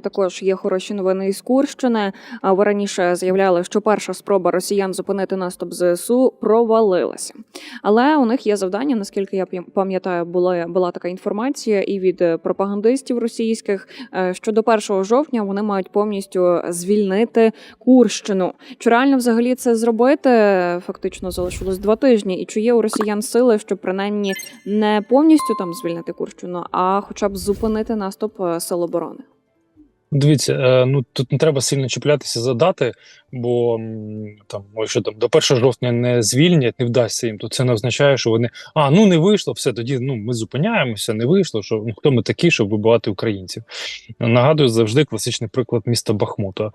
Також є хороші новини із Курщини. А Ви раніше заявляли, що перша спроба росіян зупинити наступ ЗСУ провалилася. Але у них є завдання, наскільки я пам'ятаю, була, була така інформація і від е, пропагандистів російських, е, що до 1 жовтня вони мають повністю звільнити Курщину. Чи реально взагалі це зробити? Фактично залишилось два тижні. І чи є у росіян сили, щоб принаймні не повністю там звільнити Курщину, а хоча б зупинити наступ е, сил оборони? Дивіться, е, ну тут не треба сильно чіплятися за дати, бо там, ой, що там до 1 жовтня не звільнять, не вдасться їм, то це не означає, що вони а ну не вийшло, все тоді ну ми зупиняємося, не вийшло. Що ну хто ми такі, щоб вибивати українців? Нагадую завжди класичний приклад міста Бахмута.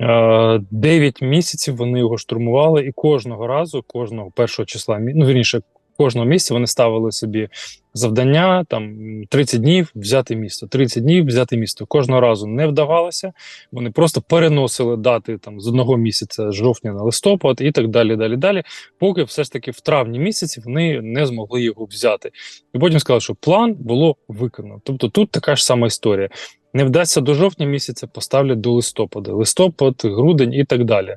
Е, Дев'ять місяців вони його штурмували, і кожного разу, кожного першого числа, ну вірніше, кожного місяця вони ставили собі завдання там м, 30 днів взяти місто, 30 днів взяти місто. Кожного разу не вдавалося. Вони просто переносили дати там з одного місяця з жовтня на листопад і так далі. Далі, далі, поки все ж таки в травні місяці вони не змогли його взяти. І потім сказали, що план було виконано. Тобто тут така ж сама історія. Не вдасться до жовтня місяця, поставлять до листопада, листопад, грудень і так далі.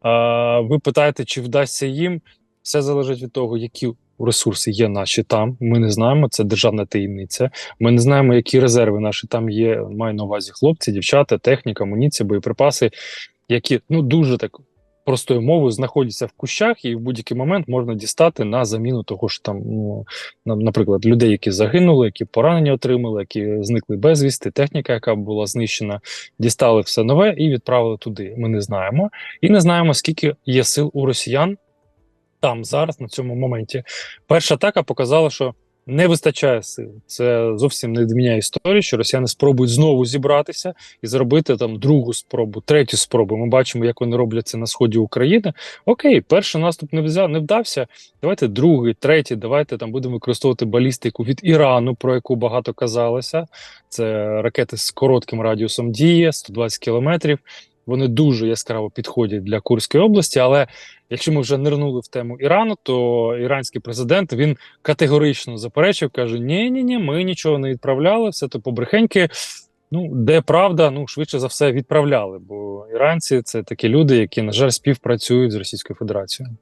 А, ви питаєте, чи вдасться їм? Все залежить від того, які ресурси є наші там. Ми не знаємо, це державна таємниця. Ми не знаємо, які резерви наші там є. Маю на увазі хлопці, дівчата, техніка, амуніція, боєприпаси, які ну дуже так простою мовою знаходяться в кущах, і в будь-який момент можна дістати на заміну того ж там, ну на- наприклад, людей, які загинули, які поранення отримали, які зникли безвісти, техніка, яка була знищена, дістали все нове і відправили туди. Ми не знаємо, і не знаємо, скільки є сил у росіян там зараз на цьому моменті. Перша атака показала, що не вистачає сил. Це зовсім не відміняє історію, що росіяни спробують знову зібратися і зробити там другу спробу, третю спробу. Ми бачимо, як вони роблять це на сході України. Окей, перший наступ не взяв, не вдався. Давайте другий, третій. Давайте там будемо використовувати балістику від Ірану, про яку багато казалося. Це ракети з коротким радіусом дії, 120 кілометрів. Вони дуже яскраво підходять для Курської області, але якщо ми вже нирнули в тему Ірану, то іранський президент він категорично заперечив, каже: Ні, ні, ні, ми нічого не відправляли, все то побрехеньки. Ну, де правда, ну швидше за все відправляли, бо іранці це такі люди, які, на жаль, співпрацюють з Російською Федерацією.